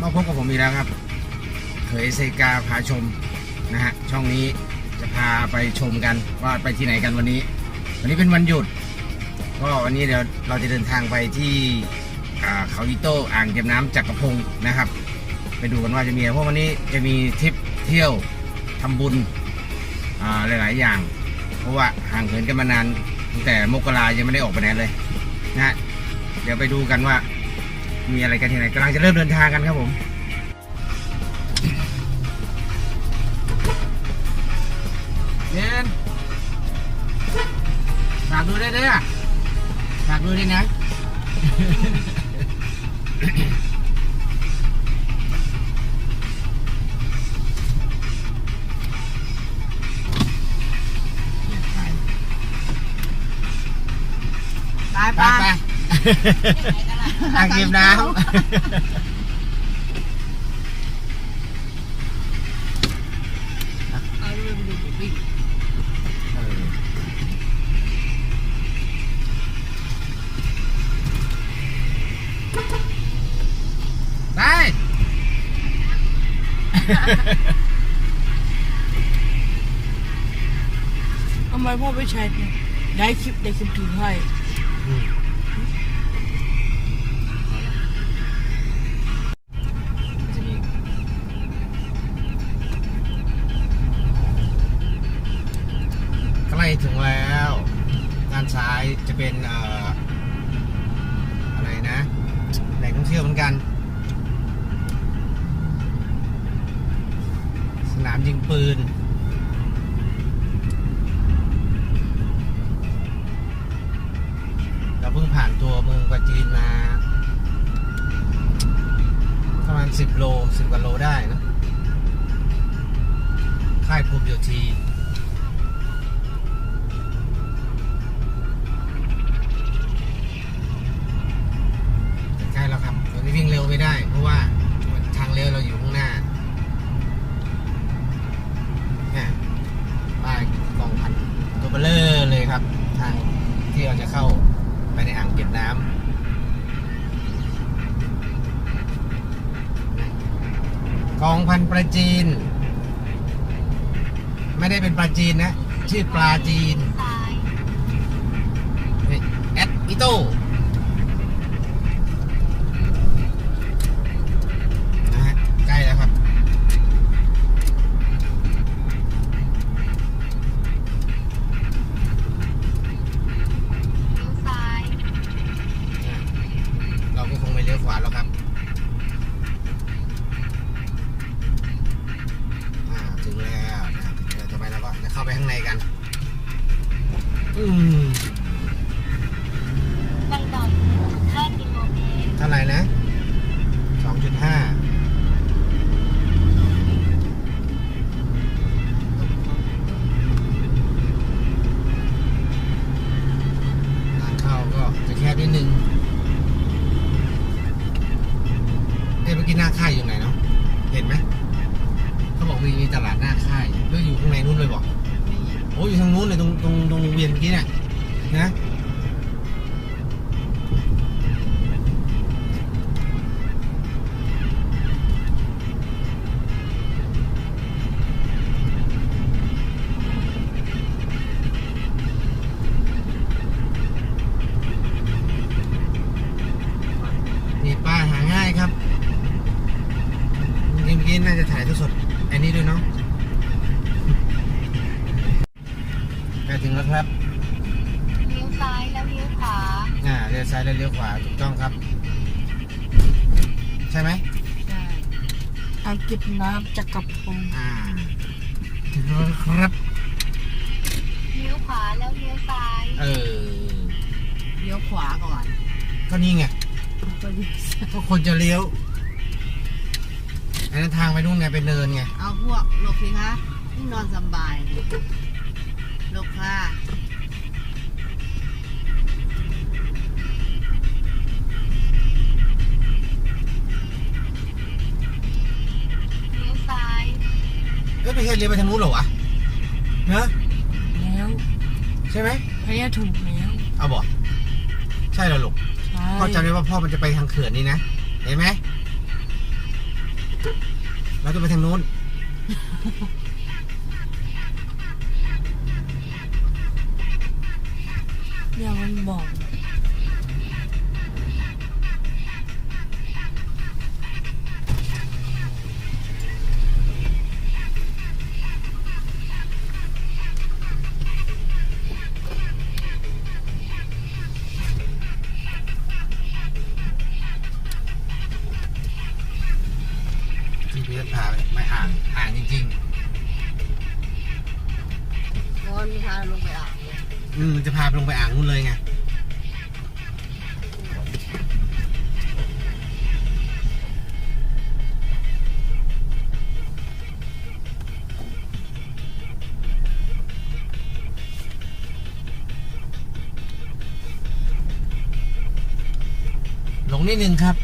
มาพบกับผมอีกแล้วครับเขยเซกาพาชมนะฮะช่องนี้จะพาไปชมกันว่าไปที่ไหนกันวันนี้ วันนี้เป็นวันหยุด ก็วันนี้เดี๋ยวเราจะเดินทางไปที่เขาอิโต้อ่างเก็บน้ำจักรพงศ์นะครับ ไปดูกันว่าจะมีอะไรเพราะวันนี้จะมีทริปเที่ยวทำบุญหลาย ๆ อย่าง เพราะว่าห่างเหินกันมานานตั้งแต่มกรายังไม่ได้ออกไปไหนเลยนะฮะเดี๋ยวไปดูกันว่า มีอะไรกันที่ไหนกำลังจะเริ่มเดินทางกันครับผมเย็นฝากดูได้ด้วยอะฝากดูด้วยนะไปไป ไปไปอ่างเก็บน้ำเอา ซ้ายจะเป็นออะไรนะแหล่งท่องเที่ยวเหมือนกัน สนามยิงปืนเราเพิ่งผ่านตัวเมืองปราจีนมาประมาณสิบโลสิบกว่าโลได้นะค่ายภูมิโยธี ปลาจีน ไม่ได้เป็นปลาจีนนะ ชื่อปลาจีน อ่างเก็บน้ำจักรพงศ์อ่าถึงแล้วครับ เลี้ยวขวาแล้วเลี้ยวซ้ายเออ เลี้ยวขวาก่อนก็นี่ไงก็เลี้ยวซ้ายก็คนจะเลี้ยว อันนั้นทางไปนู่นไงเป็นเนินไง เอาพวกหลบสิคะนี่นอนสบายหลบค่ะ เอ้ยไม่ใช่เลี้ยวไปทางนู้นเหรอวะเนอะแล้วใช่ไหมพยาถูกแล้วเอาบอกใช่เหรอลูกใช่พ่อจำได้ว่าพ่อมันจะไปทางเขื่อนนี่นะเห็นไหมเราจะไปทางโน้นเนี่ยมันบอก ร้อนพาลงไปอ่างอืมจะพาไปลงไปอ่างนู่นเลยไงลงนิดนึงครับ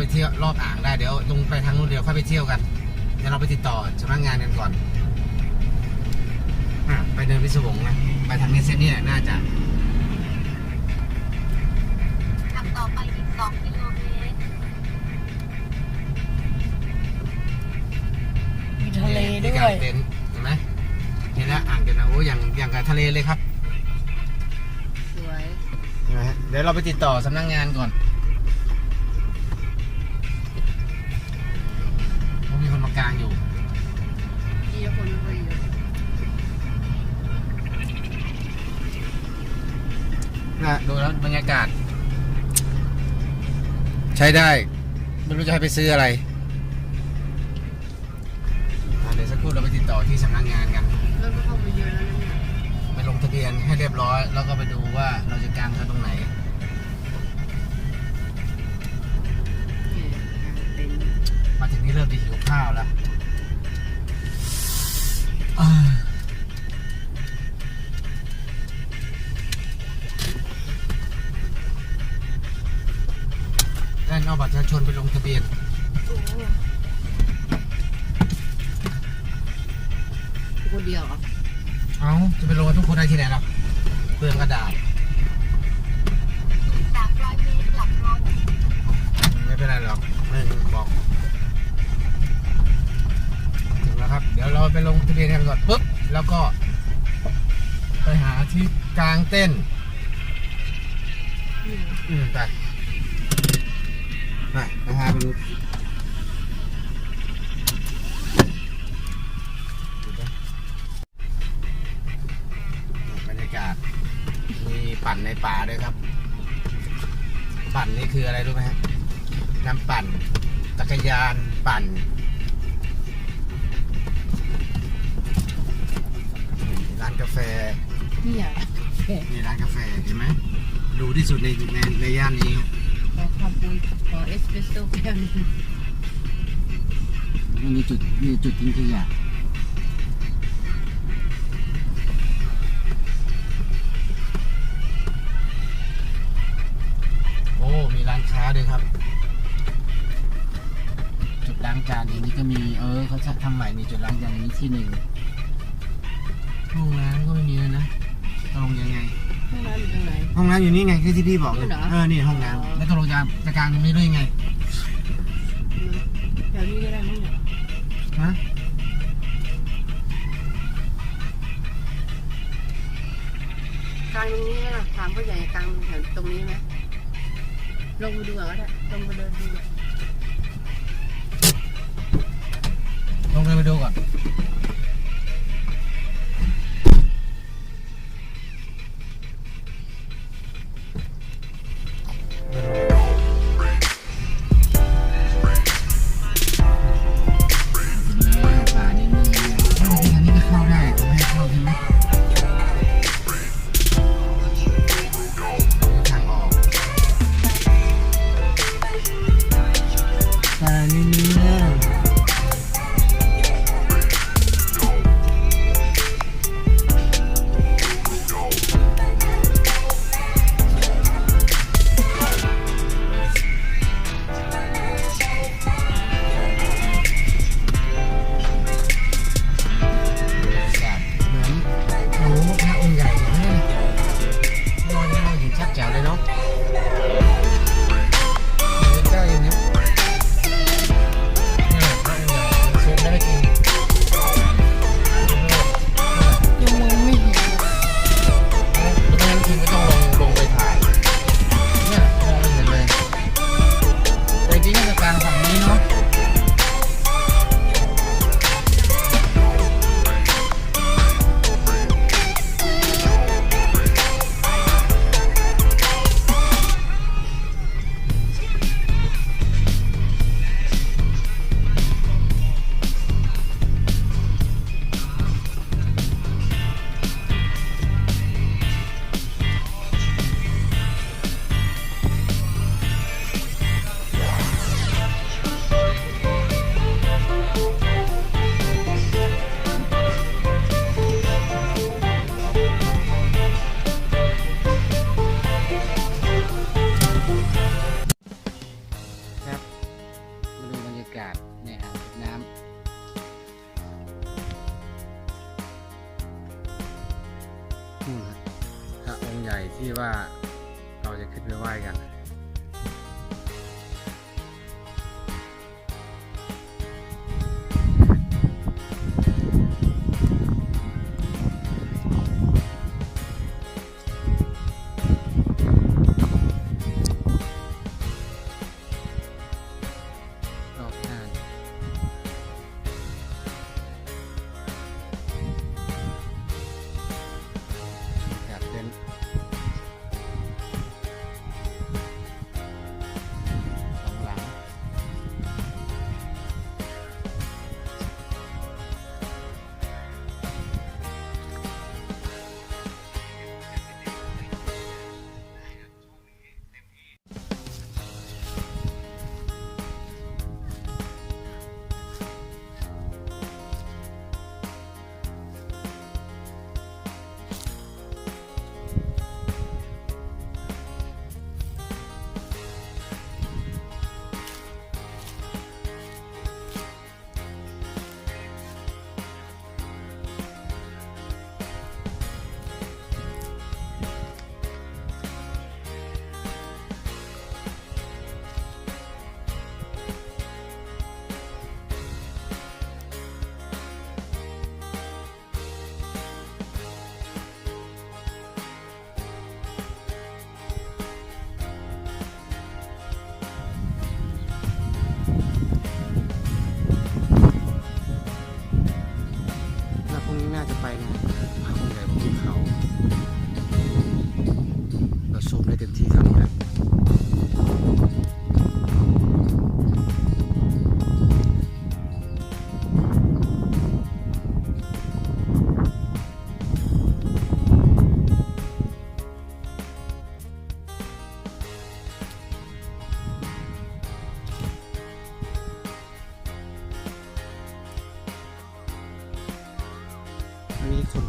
ไปเที่ยวรอบอ่างได้เดี๋ยวตรงไปทางนู้นเดี๋ยวค่อยไปเที่ยวกันเดี๋ยวเราไปติดต่อสำนักงานกันก่อนอะไปเดินพิศวงนะไปทางนี้เส้นนี้น่าจะขับต่อไปอีก2กิโลเมตรมีทะเลด้วมีกางยเต็นท์เห็นไหมเห็นแล้วอ่างเก็บน้ำโอ้อย่างอย่างกับทะเลเลยครับ สวยเห็นไหมฮะเดี๋ยวเราไปติดต่อสำนักงานก่อน กลางอยู่มีคนไปอยู่นะดูแล้วบรรยากาศ ใช้ได้ ไม่รู้จะให้ไปซื้ออะไรอะเดี๋ยวสักครู่เราไปติดต่อที่สำนักงานกันแล้วก็เข้าไปเยอะแล้วนะเนี่ย ไปลงทะเบียนให้เรียบร้อย แล้วก็ไปดูว่าเราจะกางกันตรงไหน ลงทะเบียนคนเดียวเหรอเอาจะไปลงกับทุกคนได้ที่ไหนหรอเปลืองกระดาษ300เมตรกลับรถไม่เป็นไรหรอกไม่บอกถึงแล้วครับ เดี๋ยวเราไปลงทะเบียนกันก่อนปุ๊บแล้วก็ ไปหาที่กลางเต้นท์อืมไป ไปไปหาไปดูดูปะบรรยากาศ มีปั่นในป่าด้วยครับ ปั่นนี่คืออะไรรู้ไหมฮะน้ำปั่นจักรยานปั่นร้านกาแฟเนี่ยนี่ร้านกาแฟเห็นไหมดูที่สุดในในในย่านนี้ครับ ขอคำปุยขอเอสเปรสโซ่แก้วหนึงมันมีจุดมีจุดทิ้งขยะโอ้ มีร้านค้าด้วยครับ จุดล้างจานอย่างนี้ก็มี เออเขาจะทำใหม่มีจุดล้างจานอย่างนี้ที่หนึ่งห้องน้ำก็ไม่มีเลยนะตกลงยังไง ห้องน้ำอยู่ตรงไหนห้องน้ำอยู่นี่ไงคือที่พี่บอกเลยนี่เหรอ เออนี่ห้องอ๋อน้ำแล้วตกลงจะจะกลางตรงนี้ด้วยยังไงแถวนี้ก็ได้มั้งเนี่ยฮะกลางตรงนี้ไหมล่ะถามผู้ใหญ่กลางแถวตรงนี้ไหมลงไปดูก่อนก็ได้ลงไปเดินดูอะลองเดินไปดูก่อน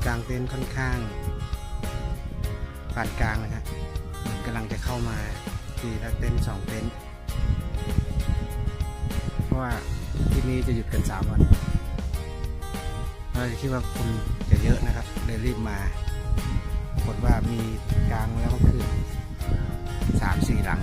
กลางเต็นท์ค่อนข้างปานกลางนะฮะเหมือนกำลังจะเข้ามาทีละเต็นท์สองเต็นท์เพราะว่าที่นี้จะหยุดกันสามวันเราจะคิดว่าคนจะเยอะนะครับเลยรีบมาปรากฏว่ามีกลางแล้วเมื่อคืนสามสี่หลัง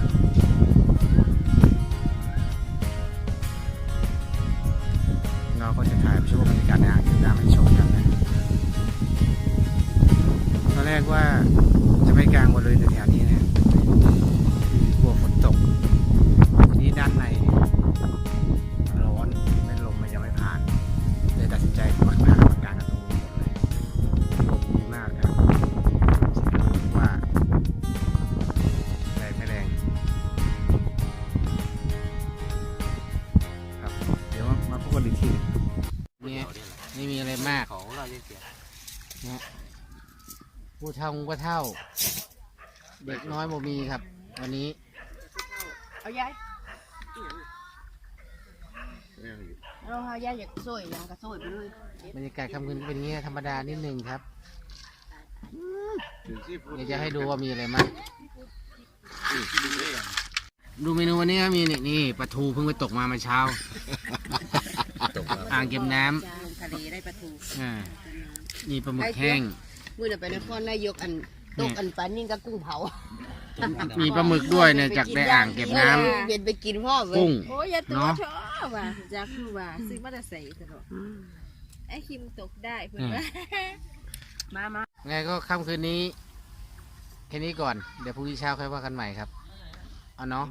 ม่มีอะไรมากของเราเรียกเสียผู้เฒ่าก็เท่า เด็กน้อยบ่มีครับ วันนี้ เอายายเราเอายายอยากสวยยังก็สวยไปเลยบรรยากาศค่ำคืนเป็นอย่างนี้ธรรมดานิดหนึ่งครับเดี๋ยวจะให้ดูว่ามีอะไรบ้างดูเมนูวันนี้ครับมีนี่นี่ปลาทูเพิ่งไปตกมาเมื่อเช้า อ่างเก็บน้ลงทะเลได้ปลาทูำอ่านี่ปลาหมึกแห้ง มื่อน่ะไปนครนายกอันตกอันปลานิ่งกับกุ้งเผามีปลาหมึกด้วยเนี่ยจากในอ่างเก็บน้ำเบียนไปกินพ่อเว้ยกุ้ง โอ้ยอย่าตัวเนาะ ชอบว่ะจากคือว่าซื้อมาแต่ใส่ตลอดไอ้คิมตกได้เพื่อนว่ามามา ไงก็ค่ำคืนนี้แค่นี้ก่อน เดี๋ยวพรุ่งนี้เช้าค่อยว่ากันใหม่ครับ เอาเนาะ